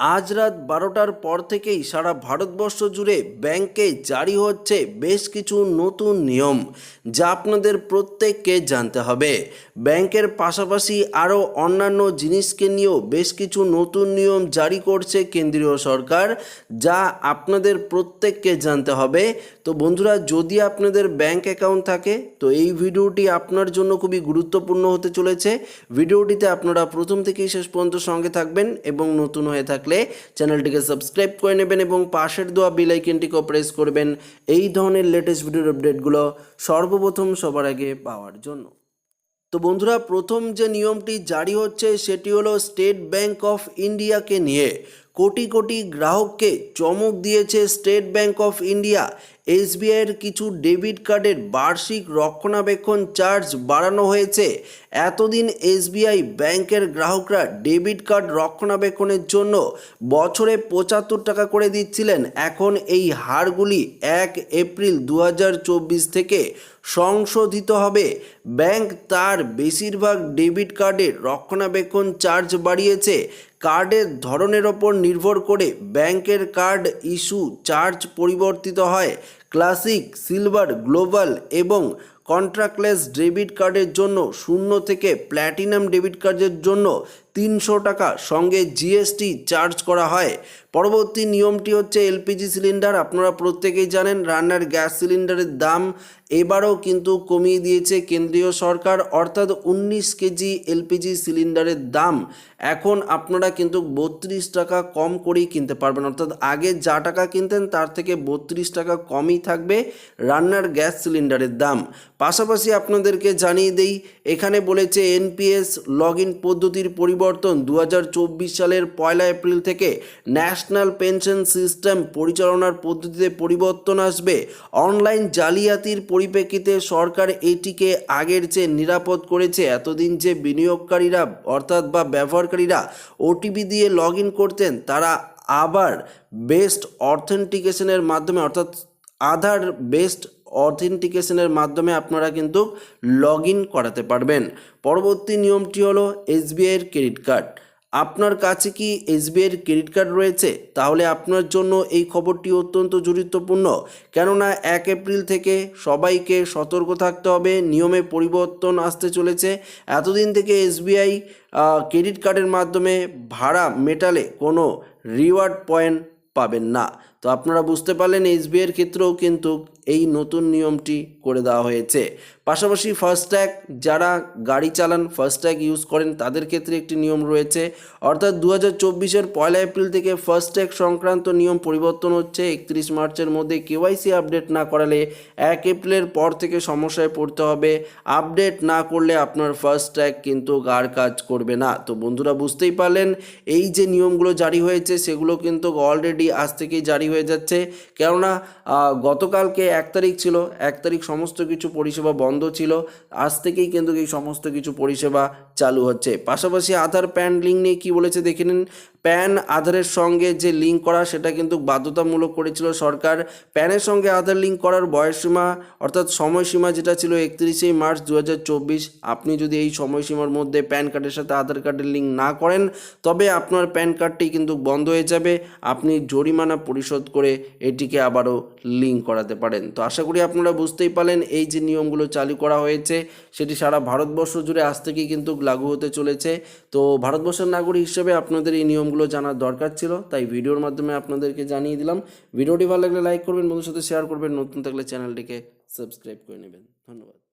আজ রাত বারোটার পর থেকেই সারা ভারতবর্ষ জুড়ে ব্যাংকে জারি হচ্ছে বেশ কিছু নতুন নিয়ম, যা আপনাদের প্রত্যেককে জানতে হবে। ব্যাংকের পাশাপাশি আরও অন্যান্য জিনিসকে নিয়েও বেশ কিছু নতুন নিয়ম জারি করছে কেন্দ্রীয় সরকার, যা আপনাদের প্রত্যেককে জানতে হবে। তো বন্ধুরা, যদি আপনাদের ব্যাংক অ্যাকাউন্ট থাকে, তো এই ভিডিওটি আপনার জন্য খুবই গুরুত্বপূর্ণ হতে চলেছে। ভিডিওটিতে আপনারা প্রথম থেকেই শেষ পর্যন্ত সঙ্গে থাকবেন এবং নতুন হয়ে থাকলে চ্যানেলটিকে সাবস্ক্রাইব করে নেবেন এবং পাশের দোয়া বেল আইকনটিকেও প্রেস করবেন। এই ধরনের লেটেস্ট ভিডিওর আপডেটগুলো সর্বপ্রথম সবার আগে পাওয়ার জন্য। তো বন্ধুরা, প্রথম যে নিয়মটি জারি হচ্ছে সেটি হলো স্টেট ব্যাংক অফ ইন্ডিয়াকে নিয়ে। কোটি কোটি গ্রাহককে চমক দিয়েছে স্টেট ব্যাংক অফ ইন্ডিয়া। এসবিআইয়ের কিছু ডেবিট কার্ডের বার্ষিক রক্ষণাবেক্ষণ চার্জ বাড়ানো হয়েছে। এতদিন এসবিআই ব্যাংকের গ্রাহকরা ডেবিট কার্ড রক্ষণাবেক্ষণের জন্য বছরে পঁচাত্তর টাকা করে দিচ্ছিলেন। এখন এই হারগুলি এক এপ্রিল দু হাজার চব্বিশ থেকে সংশোধিত হবে। ব্যাংক তার বেশিরভাগ ডেবিট কার্ডের রক্ষণাবেক্ষণ চার্জ বাড়িয়েছে। কার্ডের ধরনের ওপর নির্ভর করে ব্যাংকের কার্ড ইস্যু চার্জ পরিবর্তিত হয়। ক্লাসিক, সিলভার, গ্লোবাল এবং কন্ট্রাক্টলেস ডেবিট কার্ডের জন্য শূন্য থেকে প্ল্যাটিনাম ডেবিট কার্ডের জন্য তিনশো টাকা সঙ্গে জিএসটি চার্জ করা হয়। পরবর্তী নিয়মটি হচ্ছে এলপিজি সিলিন্ডার আপনারা প্রত্যেকেই জানেন রান্নার গ্যাস সিলিন্ডারের দাম এবারও কিন্তু কমিয়ে দিয়েছে কেন্দ্রীয় সরকার, অর্থাৎ উনিশ কেজি এলপিজি সিলিন্ডারের দাম এখন আপনারা কিন্তু বত্রিশ টাকা কম করেই কিনতে পারবেন। অর্থাৎ আগে যা টাকা কিনতেন তার থেকে বত্রিশ টাকা কমই থাকবে রান্নার গ্যাস সিলিন্ডারের দাম। পাশাপাশি আপনাদেরকে জানিয়ে দেই, এখানে বলেছে এনপিএস লগ ইন পদ্ধতির পরিবর্তন দু হাজার চব্বিশ সালের পয়লা এপ্রিল থেকে ন্যাশনাল পেনশন সিস্টেম পরিচালনার পদ্ধতিতে পরিবর্তন আসবে। অনলাইন জালিয়াতির পরিপ্রেক্ষিতে সরকার এটিকে আগের চেয়ে নিরাপদ করেছে। এতদিন যে বিনিয়োগকারীরা, অর্থাৎ বা ব্যবহারকারীরা ওটিপি দিয়ে লগ করতেন, তারা আবার বেস্ট অথেন্টিকেশনের মাধ্যমে, অর্থাৎ আধার বেসড অথেন্টিকেশনের মাধ্যমে আপনারা কিন্তু লগ করাতে পারবেন। পরবর্তী নিয়মটি হলো এসবিআইয়ের ক্রেডিট কার্ড আপনার কাছে কি এসবিআইয়ের ক্রেডিট কার্ড রয়েছে? তাহলে আপনার জন্য এই খবরটি অত্যন্ত গুরুত্বপূর্ণ কেননা এক এপ্রিল থেকে সবাইকে সতর্ক থাকতে হবে, নিয়মে পরিবর্তন আসতে চলেছে। এতদিন থেকে এসবিআই ক্রেডিট কার্ডের মাধ্যমে ভাড়া মেটালে কোনো রিওয়ার্ড পয়েন্ট পাবেন না। তো আপনারা বুঝতে পারলেন এসবিআইয়ের ক্ষেত্রেও কিন্তু এই নতুন নিয়মটি করে দেওয়া হয়েছে। পাশাপাশি ফাস্ট্যাগ যারা গাড়ি চালান ফাস্ট্যাগ ইউজ করেন, তাদের ক্ষেত্রে একটি নিয়ম রয়েছে। অর্থাৎ দু হাজার চব্বিশের পয়লা এপ্রিল থেকে ফাস্ট্যাগ সংক্রান্ত নিয়ম পরিবর্তন হচ্ছে। একত্রিশ মার্চের মধ্যে কেওয়াইসি আপডেট না করালে এক এপ্রিলের পর থেকে সমস্যায় পড়তে হবে। আপডেট না করলে আপনার ফাস্ট্যাগ কিন্তু গার কাজ করবে না। তো বন্ধুরা বুঝতেই পারলেন, এই যে নিয়মগুলো জারি হয়েছে, সেগুলো কিন্তু অলরেডি আজ থেকেই জারি হয়ে যাচ্ছে। কেননা গতকালকে এক তারিখ ছিল, এক তারিখ সমস্ত কিছু পরিষেবা বন্ধ ছিল। আজ থেকেই কিন্তু এই সমস্ত কিছু পরিষেবা চালু হচ্ছে। পাশাপাশি আধার প্যান লিঙ্ক নিয়ে কী বলেছে দেখে নিন। প্যান আধারের সঙ্গে যে লিঙ্ক করা, সেটা কিন্তু বাধ্যতামূলক করেছিল সরকার। প্যানের সঙ্গে আধার লিঙ্ক করার বয়সসীমা, অর্থাৎ সময়সীমা যেটা ছিল একত্রিশে মার্চ দু হাজার চব্বিশ, আপনি যদি এই সময়সীমার মধ্যে প্যান কার্ডের সাথে আধার কার্ডের লিঙ্ক না করেন, তবে আপনার প্যান কার্ডটি কিন্তু বন্ধ হয়ে যাবে। আপনি জরিমানা পরিশোধ করে এটিকে আবারও লিঙ্ক করাতে পারেন। তো আশা করি আপনারা বুঝতেই পারলেন এই যে নিয়মগুলো চালু করা হয়েছে, সেটি সারা ভারতবর্ষ জুড়ে আজ থেকেই কিন্তু লাগু হতে চলেছে। তো ভারতবর্ষের নাগরিক হিসেবে আপনাদের এই নিয়মগুলো জানার দরকার ছিল, তাই ভিডিওর মাধ্যমে আপনাদেরকে জানিয়ে দিলাম। ভিডিওটি ভালো লাগলে লাইক করবেন বন্ধুর সাথে শেয়ার করবেন, নতুন থাকলে চ্যানেলটিকে সাবস্ক্রাইব করে নেবেন। ধন্যবাদ।